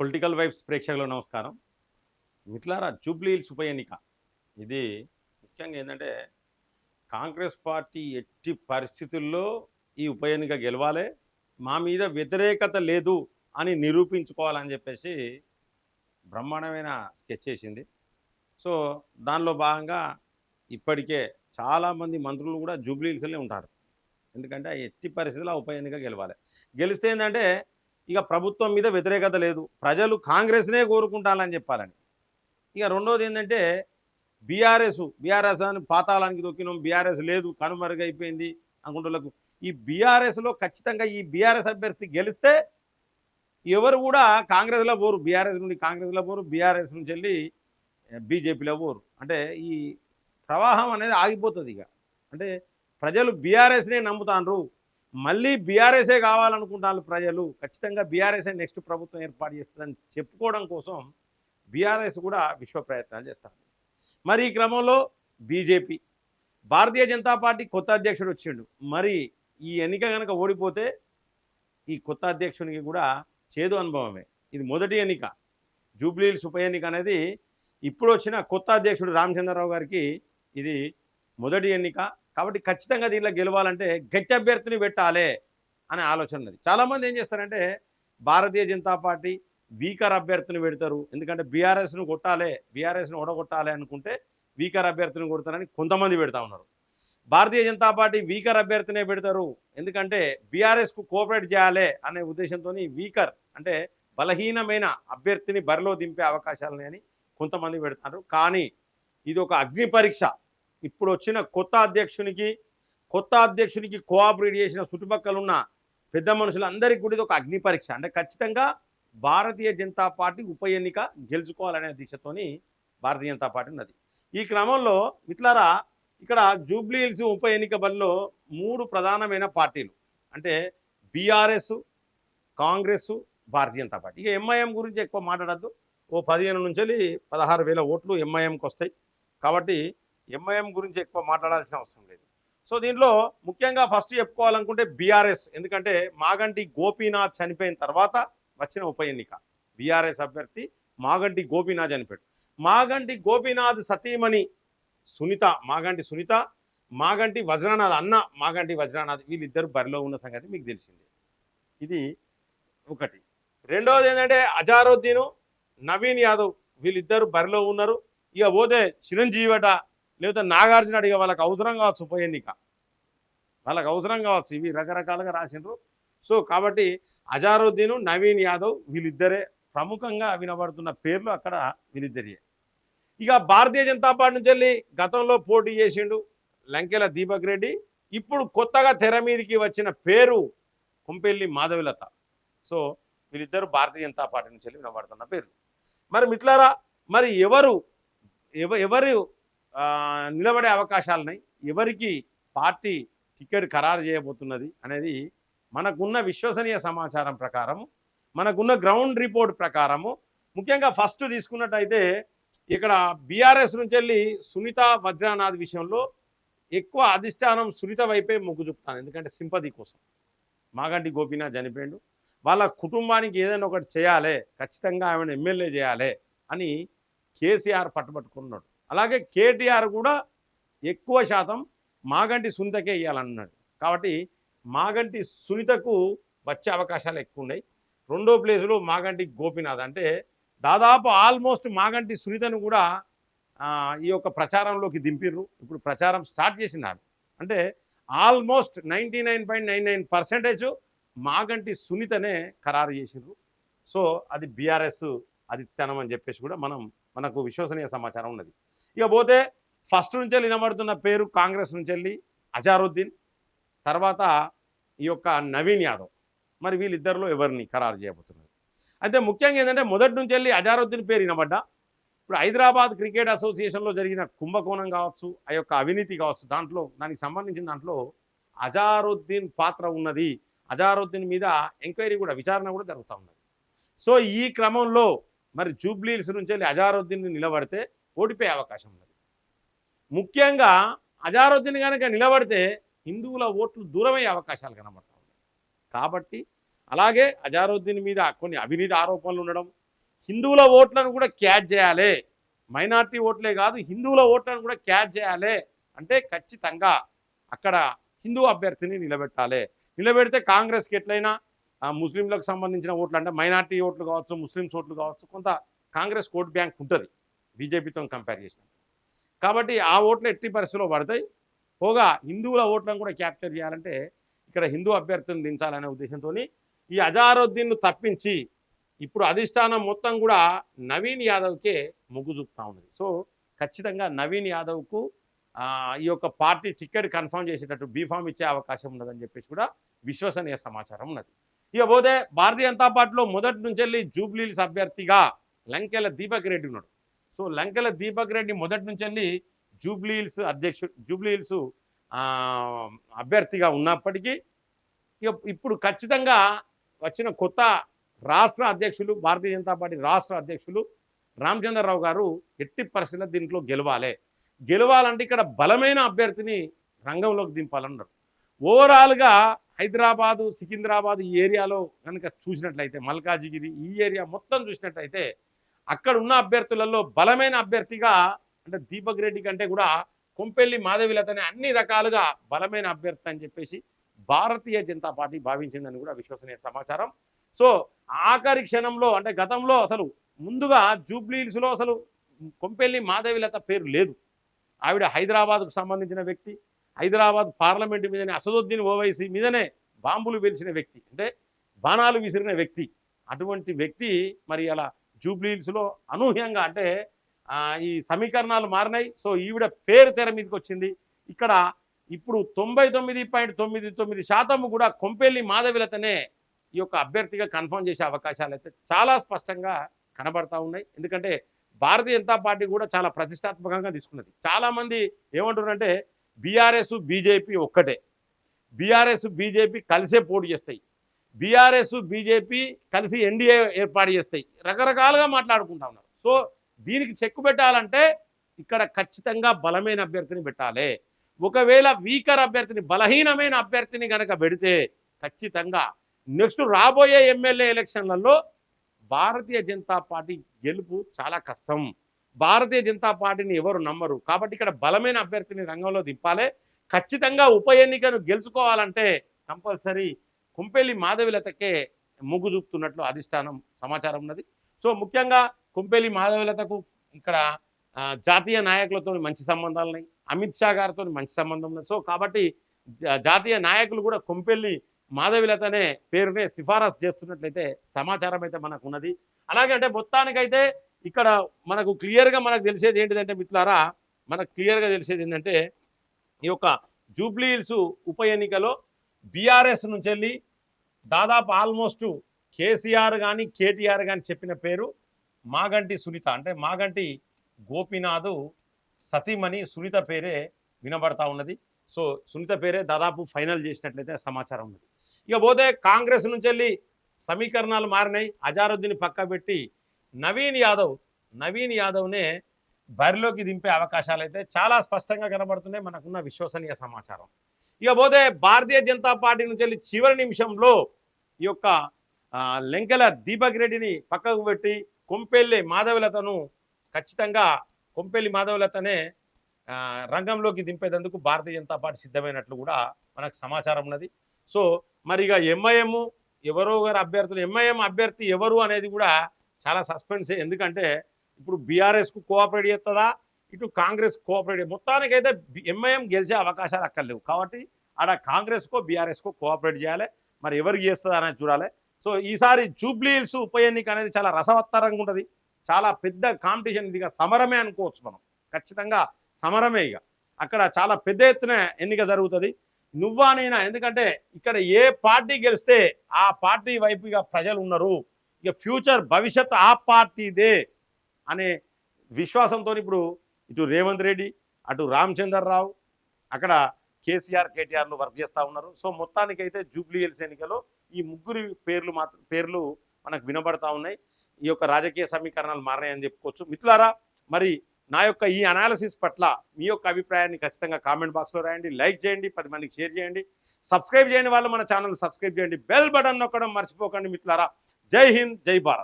Political vibes ప్రేక్షకులు నమస్కారం. మిట్లారా Jubilee hills ఉప ఎన్నిక. ఇది ముఖ్యంగా ఏంటంటే కాంగ్రెస్ పార్టీ ఎట్టి పరిస్థితుల్లో ఈ ఉప ఎన్నిక గెలవాలి మా మీద వ్యతిరేకత లేదు అని నిరూపించుకోవాలని చెప్పేసి బ్రహ్మాండమైన స్కెచ్ చేసింది సో దానిలో భాగంగా ఇప్పటికే చాలామంది మంత్రులు కూడా జూబ్లీ హిల్స్లోనే ఉంటారు. ఎందుకంటే ఆ ఎట్టి పరిస్థితుల్లో ఆ ఉప ఎన్నిక గెలవాలి. గెలిస్తే ఏంటంటే ఇక ప్రభుత్వం మీద వ్యతిరేకత లేదు. ప్రజలు కాంగ్రెస్నే కోరుకుంటానని చెప్పాలని ఇక రెండోది ఏంటంటే బీఆర్ఎస్ బీఆర్ఎస్ అని పాతాళానికి దొక్కినాం బీఆర్ఎస్ లేదు కనుమరుగైపోయింది అనుకుంటులకు ఈ బీఆర్ఎస్లో ఖచ్చితంగా ఈ బీఆర్ఎస్ అభ్యర్థి గెలిస్తే ఎవరు కూడా కాంగ్రెస్లో పోరు. బీఆర్ఎస్ నుండి కాంగ్రెస్లో పోరు బీఆర్ఎస్ నుంచి వెళ్ళి బీజేపీలో పోరు. అంటే ఈ ప్రవాహం అనేది ఆగిపోతుంది ఇక. అంటే ప్రజలు బీఆర్ఎస్నే నమ్ముతాండ్రు. మళ్ళీ బీఆర్ఎస్ఏ కావాలనుకుంటున్నారు ప్రజలు. ఖచ్చితంగా బీఆర్ఎస్ఏ నెక్స్ట్ ప్రభుత్వం ఏర్పాటు చేస్తుందని చెప్పుకోవడం కోసం బీఆర్ఎస్ కూడా విశ్వ ప్రయత్నాలు చేస్తారు మరి ఈ క్రమంలో బీజేపీ భారతీయ జనతా పార్టీ కొత్త అధ్యక్షుడు వచ్చిండు. మరి ఈ ఎన్నిక కనుక ఓడిపోతే ఈ కొత్త అధ్యక్షునికి కూడా చేదు అనుభవమే. ఇది మొదటి ఎన్నిక. జూబ్లీహిల్స్ ఉప ఎన్నిక అనేది ఇప్పుడు వచ్చిన కొత్త అధ్యక్షుడు రామచంద్రరావు గారికి ఇది మొదటి ఎన్నిక. కాబట్టి ఖచ్చితంగా దీనిలో గెలవాలంటే గట్టి అభ్యర్థిని పెట్టాలి అనే ఆలోచన ఉన్నది. చాలామంది ఏం చేస్తారంటే భారతీయ జనతా పార్టీ వీకర్ అభ్యర్థిని పెడతారు. ఎందుకంటే బీఆర్ఎస్ను కొట్టాలి బీఆర్ఎస్ను ఓడగొట్టాలి అనుకుంటే వీకర్ అభ్యర్థిని కొడతారని కొంతమంది పెడతా ఉన్నారు. భారతీయ జనతా పార్టీ వీకర్ అభ్యర్థినే పెడతారు. ఎందుకంటే బీఆర్ఎస్కు కోఆపరేట్ చేయాలి అనే ఉద్దేశంతో వీకర్ అంటే బలహీనమైన అభ్యర్థిని బరిలో దింపే అవకాశాలని అని కొంతమంది పెడతారు. కానీ ఇది ఒక అగ్ని పరీక్ష. ఇప్పుడు వచ్చిన కొత్త అధ్యక్షునికి కొత్త అధ్యక్షునికి కోఆపరేట్ చేసిన చుట్టుపక్కల ఉన్న పెద్ద మనుషులందరికీ కూడా ఇది ఒక అగ్ని పరీక్ష. అంటే ఖచ్చితంగా భారతీయ జనతా పార్టీ ఉప ఎన్నిక గెలుచుకోవాలనే దీక్షతోని భారతీయ జనతా పార్టీ ఉన్నది. ఈ క్రమంలో మిట్లారా ఇక్కడ జూబ్లీ హిల్స్ ఉప ఎన్నిక బరిలో మూడు ప్రధానమైన పార్టీలు. అంటే BRS Congress Bharatiya Janata party. ఇక ఎంఐఎం గురించి ఎక్కువ మాట్లాడద్దు. ఓ పదిహేను నుంచి వెళ్ళి పదహారు వేల ఓట్లు ఎంఐఎంకి వస్తాయి కాబట్టి ఎంఐఎం గురించి ఎక్కువ మాట్లాడాల్సిన అవసరం లేదు. సో దీంట్లో ముఖ్యంగా ఫస్ట్ చెప్పుకోవాలనుకుంటే బీఆర్ఎస్ ఎందుకంటే మాగంటి గోపీనాథ్ చనిపోయిన తర్వాత వచ్చిన ఉప ఎన్నిక. బీఆర్ఎస్ అభ్యర్థి మాగంటి గోపీనాథ్ చనిపోయాడు. మాగంటి గోపీనాథ్ సతీమణి సునీత మాగంటి సునీత మాగంటి వజ్రనాథ్ అన్న మాగంటి వజ్రనాథ్ వీళ్ళిద్దరు బరిలో ఉన్న సంగతి మీకు తెలిసిందే. ఇది ఒకటి. రెండవది ఏంటంటే అజారుద్దీను నవీన్ యాదవ్ వీళ్ళిద్దరు బరిలో ఉన్నారు. ఇక పోతే చిరంజీవి అట లేకపోతే నాగార్జున అడిగే వాళ్ళకి అవసరం కావచ్చు ఉప ఎన్నిక. వాళ్ళకి అవసరం కావచ్చు. ఇవి రకరకాలుగా రాసిండ్రు. సో కాబట్టి అజారుద్దీను నవీన్ యాదవ్ వీళ్ళిద్దరే ప్రముఖంగా వినబడుతున్న పేర్లు అక్కడ వీళ్ళిద్దరే ఇక భారతీయ జనతా పార్టీ నుంచి వెళ్ళి గతంలో పోటీ చేసిండు లంకెల దీపక్ రెడ్డి. ఇప్పుడు కొత్తగా తెర మీదకి వచ్చిన పేరు కొంపెల్లి మాధవిలత. సో వీళ్ళిద్దరు భారతీయ జనతా పార్టీ నుంచి వెళ్ళి వినబడుతున్న పేర్లు. మరి మిట్లారా మరి ఎవరు ఎవ ఎవరు నిలబడే అవకాశాలున్నాయి. ఎవరికి పార్టీ టికెట్ ఖరారు చేయబోతున్నది అనేది మనకున్న విశ్వసనీయ సమాచారం ప్రకారము మనకున్న గ్రౌండ్ రిపోర్ట్ ప్రకారము ముఖ్యంగా ఫస్ట్ తీసుకున్నట్టయితే ఇక్కడ బీఆర్ఎస్ నుంచి వెళ్ళి సునీత వజ్రానాథ్ విషయంలో ఎక్కువ అధిష్టానం సునీత వైపే మొగ్గు చూపుతాను ఎందుకంటే సింపతి కోసం. మాగంటి గోపీనాథ్ చనిపోయిండు. వాళ్ళ కుటుంబానికి ఏదైనా ఒకటి చేయాలి ఖచ్చితంగా ఆమెను ఎమ్మెల్యే చేయాలి అని కేసీఆర్ పట్టుబట్టుకున్నాడు. అలాగే కేటీఆర్ కూడా ఎక్కువ శాతం మాగంటి సునీతకే ఇవ్వాలన్నాడు కాబట్టి మాగంటి సునీతకు వచ్చే అవకాశాలు ఎక్కువ ఉన్నాయి రెండో ప్లేసులో మాగంటి గోపీనాథ్. అంటే దాదాపు ఆల్మోస్ట్ మాగంటి సునీతను కూడా ఈ యొక్క ప్రచారంలోకి దింపిర్రు. ఇప్పుడు ప్రచారం స్టార్ట్ చేసింది ఆమె అంటే almost ninety nine point nine nine percentage Maganti సునీతనే ఖరారు చేసిండ్రు. సో అది బీఆర్ఎస్ అధిష్టానం అని చెప్పేసి కూడా మనం మనకు విశ్వసనీయ సమాచారం ఉన్నది. ఇక పోతే ఫస్ట్ నుంచి వెళ్ళి వినబడుతున్న పేరు కాంగ్రెస్ నుంచి వెళ్ళి అజారుద్దీన్ తర్వాత ఈ యొక్క నవీన్ యాదవ్. మరి వీళ్ళిద్దరిలో ఎవరిని ఖరారు చేయబోతున్నారు? అయితే ముఖ్యంగా ఏంటంటే మొదటి నుంచి వెళ్ళి అజారుద్దీన్ పేరు వినబడ్డా. ఇప్పుడు హైదరాబాద్ క్రికెట్ అసోసియేషన్లో జరిగిన కుంభకోణం కావచ్చు ఆ యొక్క అవినీతి కావచ్చు దాంట్లో దానికి సంబంధించిన దాంట్లో అజారుద్దీన్ పాత్ర ఉన్నది. అజారుద్దీన్ మీద ఎంక్వైరీ కూడా విచారణ కూడా జరుగుతూ ఉన్నది. సో ఈ క్రమంలో మరి జూబ్లీహిల్స్ నుంచి వెళ్ళి అజారుద్దీన్ నిలబడితే ఓడిపోయే అవకాశం ఉన్నది. ముఖ్యంగా అజారుద్దీన్ కనుక నిలబడితే హిందువుల ఓట్లు దూరమయ్యే అవకాశాలు కనబడతా ఉన్నాయి. కాబట్టి అలాగే అజారుద్దీన్ మీద కొన్ని అవినీతి ఆరోపణలు ఉండడం హిందువుల ఓట్లను కూడా క్యాచ్ చేయాలి. మైనార్టీ ఓట్లే కాదు హిందువుల ఓట్లను కూడా క్యాచ్ చేయాలి అంటే ఖచ్చితంగా అక్కడ హిందూ అభ్యర్థిని నిలబెట్టాలి. నిలబెడితే కాంగ్రెస్కి ఎట్లయినా ముస్లింలకు సంబంధించిన ఓట్లు అంటే మైనార్టీ ఓట్లు కావచ్చు ముస్లిమ్స్ ఓట్లు కావచ్చు కొంత కాంగ్రెస్ ఓట్ బ్యాంక్ ఉంటుంది. బీజేపీతో కంపేర్ చేసినప్పుడు కాబట్టి ఆ ఓట్లు ఎట్టి పరిస్థితిలో పడతాయి. పోగా హిందువుల ఓట్లను కూడా క్యాప్చర్ చేయాలంటే ఇక్కడ హిందూ అభ్యర్థులను దించాలనే ఉద్దేశంతో ఈ అజారుద్దీన్ను తప్పించి ఇప్పుడు అధిష్టానం మొత్తం కూడా నవీన్ యాదవ్కే మొగ్గు చూపుతా ఉన్నది. సో ఖచ్చితంగా నవీన్ యాదవ్కు ఈ యొక్క పార్టీ టికెట్ కన్ఫర్మ్ చేసేటట్టు బీఫామ్ ఇచ్చే అవకాశం ఉన్నదని చెప్పేసి కూడా విశ్వసనీయ సమాచారం ఉన్నది. ఇక పోతే భారతీయ జనతా పార్టీలో మొదటి నుంచి వెళ్ళి జూబ్లీల్స్ అభ్యర్థిగా లంకెల దీపక్ రెడ్డి ఉన్నాడు. సో లంకెల దీపక్ రెడ్డి మొదటి నుంచి వెళ్ళి జూబ్లీహిల్స్ అధ్యక్షుడు జూబ్లీహిల్స్ హిల్స్ అభ్యర్థిగా ఉన్నప్పటికీ ఇప్పుడు ఖచ్చితంగా వచ్చిన కొత్త రాష్ట్ర అధ్యక్షులు భారతీయ జనతా పార్టీ రాష్ట్ర అధ్యక్షులు రామచంద్రరావు గారు ఎట్టి పరిస్థితుల్లో దీంట్లో గెలవాలి. గెలవాలంటే ఇక్కడ బలమైన అభ్యర్థిని రంగంలోకి దింపాలన్నారు. ఓవరాల్గా హైదరాబాదు సికింద్రాబాద్ ఈ ఏరియాలో కనుక చూసినట్లయితే మల్కాజిగిరి ఈ ఏరియా మొత్తం చూసినట్లయితే అక్కడ ఉన్న అభ్యర్థులలో బలమైన అభ్యర్థిగా అంటే దీపక్ రెడ్డి కంటే కూడా కొంపెల్లి మాధవిలతనే అన్ని రకాలుగా బలమైన అభ్యర్థి అని చెప్పేసి భారతీయ జనతా పార్టీ భావించిందని కూడా విశ్వసనీయ సమాచారం. సో ఆఖరి క్షణంలో అంటే గతంలో అసలు ముందుగా జూబ్లీహిల్స్లో అసలు కొంపెల్లి మాధవిలత పేరు లేదు. ఆవిడ హైదరాబాద్కు సంబంధించిన వ్యక్తి హైదరాబాద్ పార్లమెంట్ మీదనే అసదుద్దీన్ ఓవైసీ మీదనే బాంబులు వెలిసిన వ్యక్తి అంటే బాణాలు విసిరిన వ్యక్తి. అటువంటి వ్యక్తి మరి అలా జూబ్లీహిల్స్లో అనూహ్యంగా అంటే ఈ సమీకరణాలు మారినాయి. సో ఈవిడ పేరు తెర మీదకి వచ్చింది ఇక్కడ ఇప్పుడు తొంభై తొమ్మిది పాయింట్ తొమ్మిది తొమ్మిది శాతం కూడా కొంపెల్లి మాధవిలతనే ఈ యొక్క అభ్యర్థిగా కన్ఫర్మ్ చేసే అవకాశాలు అయితే చాలా స్పష్టంగా కనబడతా ఉన్నాయి. ఎందుకంటే భారతీయ జనతా పార్టీ కూడా చాలా ప్రతిష్టాత్మకంగా తీసుకున్నది. చాలామంది ఏమంటున్నారంటే బీఆర్ఎస్ బీజేపీ ఒక్కటే. బీఆర్ఎస్ బీజేపీ కలిసే పోటీ చేస్తాయి. బీఆర్ఎస్ బీజేపీ కలిసి ఎన్డీఏ ఏర్పాటు చేస్తాయి. రకరకాలుగా మాట్లాడుకుంటా ఉన్నారు. సో దీనికి చెక్కు పెట్టాలంటే ఇక్కడ ఖచ్చితంగా బలమైన అభ్యర్థిని పెట్టాలి. ఒకవేళ వీకర్ అభ్యర్థిని బలహీనమైన అభ్యర్థిని కనుక పెడితే ఖచ్చితంగా నెక్స్ట్ రాబోయే ఎమ్మెల్యే ఎలక్షన్లలో భారతీయ జనతా పార్టీ గెలుపు చాలా కష్టం. భారతీయ జనతా పార్టీని ఎవరు నమ్మరు. కాబట్టి ఇక్కడ బలమైన అభ్యర్థిని రంగంలో దింపాలి. ఖచ్చితంగా ఉప ఎన్నికను గెలుచుకోవాలంటే కంపల్సరీ కుంపెల్లి మాధవిలతకే మొగ్గు చూపుతున్నట్లు అధిష్టానం సమాచారం ఉన్నది. సో ముఖ్యంగా కుంపెల్లి మాధవిలతకు ఇక్కడ జాతీయ నాయకులతో మంచి సంబంధాలు ఉన్నాయి. అమిత్ షా గారితో మంచి సంబంధం ఉన్నది. సో కాబట్టి జాతీయ నాయకులు కూడా కుంపెల్లి మాధవిలతనే పేరునే సిఫారసు చేస్తున్నట్లయితే సమాచారం అయితే మనకు ఉన్నది. అలాగే అంటే మొత్తానికైతే ఇక్కడ మనకు క్లియర్గా మనకు తెలిసేది ఏంటిదంటే మిత్రులారా మనకు క్లియర్గా తెలిసేది ఏంటంటే ఈ యొక్క జూబ్లీ హిల్స్ ఉప ఎన్నికలో బీఆర్ఎస్ నుంచి వెళ్ళి దాదాపు ఆల్మోస్ట్ కేసీఆర్ కానీ కేటీఆర్ కానీ చెప్పిన పేరు మాగంటి సునీత. అంటే మాగంటి గోపీనాథ్ సతీమణి సునీత పేరే వినబడతా ఉన్నది. సో సునీత పేరే దాదాపు ఫైనల్ చేసినట్లయితే సమాచారం ఉన్నది. ఇక పోతే కాంగ్రెస్ నుంచి వెళ్ళి సమీకరణాలు మారినాయి. అజారుద్దీన్ పక్క పెట్టి నవీన్ యాదవ్ నవీన్ యాదవ్నే బరిలోకి దింపే అవకాశాలు అయితే చాలా స్పష్టంగా కనబడుతున్నాయి. మనకున్న విశ్వసనీయ సమాచారం. ఇకపోతే భారతీయ జనతా పార్టీ నుంచి వెళ్ళి చివరి నిమిషంలో ఈ యొక్క లెంకెల దీపక్ రెడ్డిని పక్కకు పెట్టి కొంపెల్లి మాధవలతను ఖచ్చితంగా కొంపెల్లి మాధవలతనే రంగంలోకి దింపేందుకు భారతీయ జనతా పార్టీ సిద్ధమైనట్లు కూడా మనకు సమాచారం ఉన్నది. సో మరి ఇక ఎంఐఎం ఎవరో గారు అభ్యర్థులు ఎంఐఎం అభ్యర్థి ఎవరు అనేది కూడా చాలా సస్పెన్స్ ఎందుకంటే ఇప్పుడు బీఆర్ఎస్కు కోఆపరేట్ చేస్తుందా ఇటు కాంగ్రెస్ కోఆపరేట్ మొత్తానికైతే ఎంఐఎం గెలిచే అవకాశాలు అక్కడ లేవు. కాబట్టి ఆడ కాంగ్రెస్కో బీఆర్ఎస్కో కోఆపరేట్ చేయాలి. మరి ఎవరికి చేస్తుంది అనేది చూడాలి. సో ఈసారి జూబ్లీ హిల్స్ ఉప ఎన్నిక అనేది చాలా రసవత్తరంగా ఉంటుంది. చాలా పెద్ద కాంపిటీషన్. ఇది సమరమే అనుకోవచ్చు మనం. ఖచ్చితంగా సమరమే ఇక. అక్కడ చాలా పెద్ద ఎత్తున ఎన్నిక జరుగుతుంది. నువ్వా నేనా? ఎందుకంటే ఇక్కడ ఏ పార్టీ గెలిస్తే ఆ పార్టీ వైపు ఇక ప్రజలు ఉన్నారు ఇక ఫ్యూచర్ భవిష్యత్ ఆ పార్టీదే అనే విశ్వాసంతో ఇప్పుడు ఇటు రేవంత్ రెడ్డి అటు రామచంద్రరావు అక్కడ కేసీఆర్ కేటీఆర్లు వర్క్ చేస్తూ ఉన్నారు. సో మొత్తానికైతే జూబ్లీ హిల్స్ ఎన్నికలో ఈ ముగ్గురి పేర్లు మాత్రం పేర్లు మనకు వినబడతా ఉన్నాయి. ఈ యొక్క రాజకీయ సమీకరణాలు మారాయని చెప్పుకోవచ్చు. మిత్రులారా మరి నా యొక్క ఈ అనాలిసిస్ పట్ల మీ యొక్క అభిప్రాయాన్ని ఖచ్చితంగా కామెంట్ బాక్స్లో రాయండి. లైక్ చేయండి పది మందికి షేర్ చేయండి. సబ్స్క్రైబ్ చేయని వాళ్ళు మన ఛానల్ సబ్స్క్రైబ్ చేయండి. బెల్ బటన్ నొక్కడం మర్చిపోకండి మిత్రులారా. జై హింద్ జై భారత్.